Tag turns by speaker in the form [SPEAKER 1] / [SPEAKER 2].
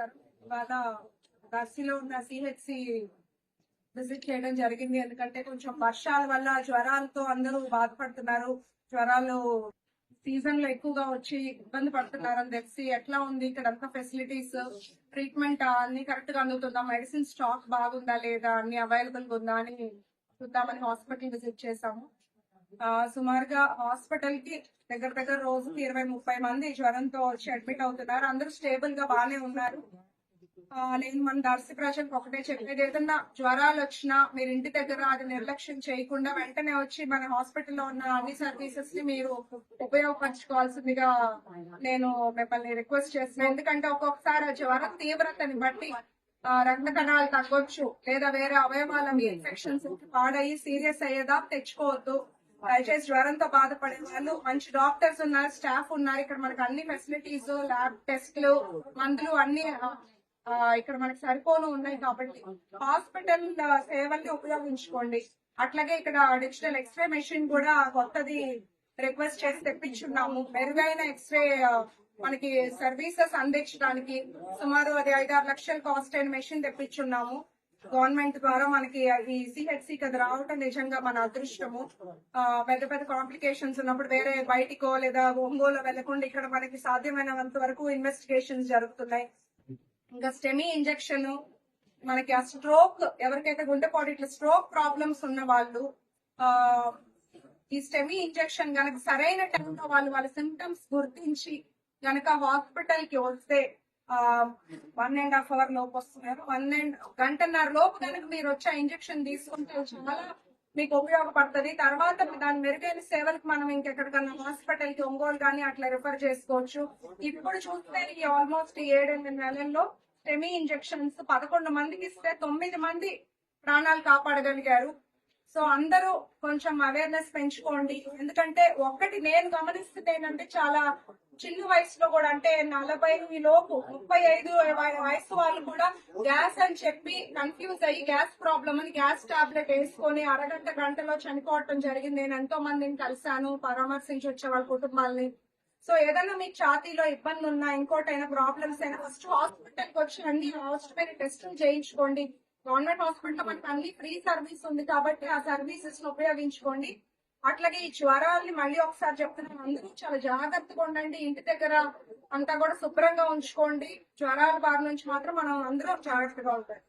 [SPEAKER 1] నమస్కారం ఇవాళ దర్శిలో ఉన్న సిహెచ్సి విజిట్ చేయడం జరిగింది. ఎందుకంటే కొంచెం వర్షాల వల్ల జ్వరాలతో అందరూ బాధపడుతున్నారు. జ్వరాలు సీజన్లో ఎక్కువగా వచ్చి ఇబ్బంది పడుతున్నారు. అని తెలిసి ఎట్లా ఉంది? ఇక్కడ అంతా ఫెసిలిటీస్ ట్రీట్మెంట్ అన్ని కరెక్ట్గా అందుతుందా? మెడిసిన్ స్టాక్ బాగుందా లేదా? అన్ని అవైలబుల్ ఉందా? అని చూద్దామని హాస్పిటల్ విజిట్ చేసాము సుమారుగా హాస్పిటల్కి దగ్గర దగ్గర రోజుకి ఇరవై ముప్పై మంది జ్వరంతో వచ్చి అడ్మిట్ అవుతున్నారు. అందరూ స్టేబుల్గా బాగానే ఉన్నారు. నేను మన దర్శి ప్రజలకు ఒకటే చెప్పేది ఏదన్నా జ్వరాలు వచ్చినా మీరు ఇంటి దగ్గర అది నిర్లక్ష్యం చేయకుండా వెంటనే వచ్చి మన హాస్పిటల్లో ఉన్న అన్ని సర్వీసెస్ని మీరు ఉపయోగపరచుకోవాల్సిందిగా నేను మిమ్మల్ని రిక్వెస్ట్ చేస్తున్నాను ఎందుకంటే ఒక్కొక్కసారి జ్వరం తీవ్రతని బట్టి రక్త కణాలు తగ్గొచ్చు లేదా వేరే అవయవాల ఇన్ఫెక్షన్స్ పాడయి సీరియస్ అయ్యేదా తెచ్చుకోవద్దు. దయచేసి జ్వరంతో బాధపడే వాళ్ళు మంచి డాక్టర్స్ ఉన్నారు స్టాఫ్ ఉన్నారు. ఇక్కడ మనకు అన్ని ఫెసిలిటీస్ ల్యాబ్ టెస్ట్లు మందులు అన్ని ఇక్కడ మనకి సరిపోను ఉన్నాయి కాబట్టి హాస్పిటల్ సేవల్ని ఉపయోగించుకోండి. అట్లాగే ఇక్కడ డిజిటల్ ఎక్స్రే మెషిన్ కూడా కొత్తది రిక్వెస్ట్ చేసి తెప్పించున్నాము. మెరుగైన ఎక్స్రే మనకి సర్వీసెస్ అందించడానికి సుమారు అది ఐదారు లక్షల కాస్ట్ అయిన మెషిన్ తెప్పించున్నాము. గవర్నమెంట్ ద్వారా మనకి ఈ సిహెచ్సి కదా రావటం నిజంగా మన అదృష్టము. పెద్ద పెద్ద కాంప్లికేషన్స్ ఉన్నప్పుడు వేరే బయటికో లేదా ఒంగోలో వెళ్ళకుండా ఇక్కడ మనకి సాధ్యమైనంత వరకు ఇన్వెస్టిగేషన్స్ జరుగుతున్నాయి. ఇంకా స్టెమీ ఇంజెక్షన్ మనకి ఆ స్ట్రోక్ ఎవరికైతే గుండెపోటు ఇట్లా స్ట్రోక్ ప్రాబ్లమ్స్ ఉన్న వాళ్ళు ఆ ఈ స్టెమీ ఇంజెక్షన్ గనక సరైన టైంలో వాళ్ళు వాళ్ళ సిమ్టమ్స్ గుర్తించి గనక హాస్పిటల్కి వస్తే వన్ అండ్ హాఫ్ అవర్ లోపు వస్తున్నారు. వన్ అండ్ గంటన్నర లోపు కనుక మీరు వచ్చే ఇంజెక్షన్ తీసుకుంటే చాలా మీకు ఉపయోగపడుతుంది. తర్వాత దాని మెరుగైన సేవలకు మనం ఇంకెక్కడికన్నా హాస్పిటల్కి ఒంగోలు కానీ అట్లా రిఫర్ చేసుకోవచ్చు. ఇప్పుడు చూస్తే ఈ ఆల్మోస్ట్ ఏడెనిమిది నెలల్లో సెమీ ఇంజెక్షన్స్ పదకొండు మందికి ఇస్తే తొమ్మిది మంది ప్రాణాలు కాపాడగలిగారు. సో అందరూ కొంచెం అవేర్నెస్ పెంచుకోండి. ఎందుకంటే ఒక్కటి నేను గమనిస్తుంది ఏంటంటే చాలా చిన్న వయసులో కూడా అంటే నలభై లోపు ముప్పై ఐదు వయసు వాళ్ళు కూడా గ్యాస్ అని చెప్పి కన్ఫ్యూజ్ అయ్యి గ్యాస్ ప్రాబ్లం అని గ్యాస్ టాబ్లెట్ వేసుకొని అరగంట గంటలో చనిపోవటం జరిగింది. నేను ఎంతో మందిని కలిశాను పరామర్శించి వచ్చే వాళ్ళ కుటుంబాలని. సో ఏదైనా మీ ఛాతీలో ఇబ్బంది ఉన్నా ఇంకోటైనా ప్రాబ్లమ్స్ అయినా ఫస్ట్ హాస్పిటల్కి వచ్చి అన్ని హాస్పిటల్ టెస్టులు చేయించుకోండి. గవర్నమెంట్ హాస్పిటల్ మనకి అన్ని ఫ్రీ సర్వీస్ ఉంది కాబట్టి ఆ సర్వీసెస్ ఉపయోగించుకోండి. అట్లాగే ఈ జ్వరాల్ని మళ్ళీ ఒకసారి చెప్తున్నాను. అందరూ చాలా జాగ్రత్తగా ఉండండి. ఇంటి దగ్గర అంతా కూడా శుభ్రంగా ఉంచుకోండి. జ్వరాల బారి నుంచి మాత్రం మనం అందరం జాగ్రత్తగా ఉంటాం